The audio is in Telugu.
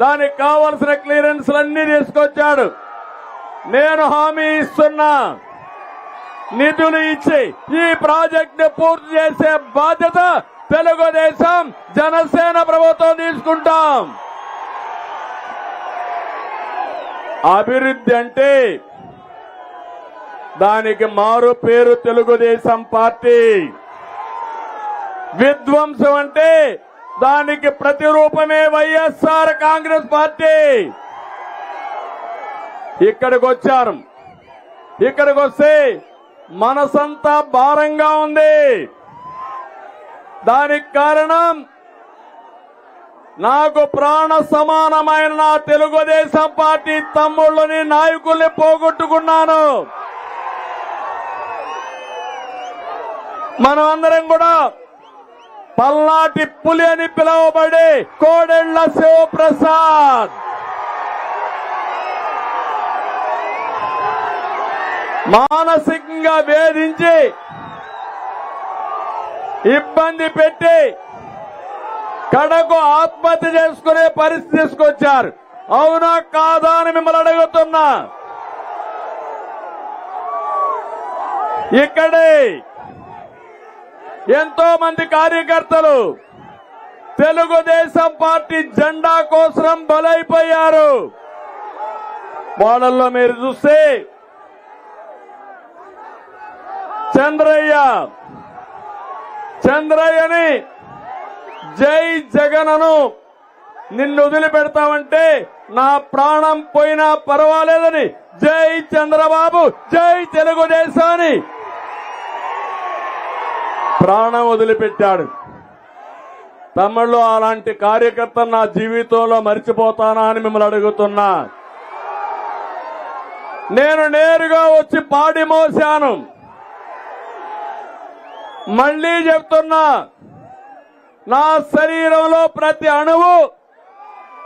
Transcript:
దానికి కావలసిన క్లియరెన్స్లన్నీ తీసుకొచ్చాడు. నేను హామీ ఇస్తున్నా. నిధులు ఇచ్చి ఈ ప్రాజెక్ట్ పూర్తి చేసే బాధ్యత తెలుగుదేశం జనసేన ప్రభుత్వం తీసుకుంటాం. అభివృద్ధి అంటే దానికి మారు పేరు తెలుగుదేశం పార్టీ. విధ్వంసం అంటే దానికి ప్రతిరూపమే వైఎస్ఆర్ కాంగ్రెస్ పార్టీ. ఇక్కడికి వచ్చారు. ఇక్కడికి వస్తే మనసంతా భారంగా ఉంది. దానికి కారణం నాకు ప్రాణ సమానమైన నా తెలుగుదేశం పార్టీ తమ్ముళ్ళని నాయకుల్ని పోగొట్టుకున్నాను. మనం అందరం కూడా పల్నాటి పులి అని పిలువబడే కోడెళ్ళ శివప్రసాద్. మానసికంగా వేధించి ఇబ్బంది పెట్టి కడకు ఆత్మహత్య చేసుకునే పరిస్థితి తీసుకొచ్చారు. అవునా కాదా అని మిమ్మల్ని అడుగుతున్నా. ఇక్కడే ఎంతో మంది కార్యకర్తలు తెలుగుదేశం పార్టీ జెండా కోసం బలైపోయారు. వాళ్ళల్లో మీరు చూస్తే చంద్రయ్య చంద్రయ్యని జై జగనను నిన్ను వదిలిపెడతామంటే నా ప్రాణం పోయినా పర్వాలేదని జై చంద్రబాబు జై తెలుగుదేశాన్ని. ప్రాణం వదిలిపెట్టాడు. తమ్ముళ్ళు అలాంటి కార్యకర్త నా జీవితంలో మర్చిపోతానా అని మిమ్మల్ని అడుగుతున్నా. నేను నేరుగా వచ్చి పాడి మోశాను. మళ్ళీ చెప్తున్నా నా శరీరంలో ప్రతి అణువు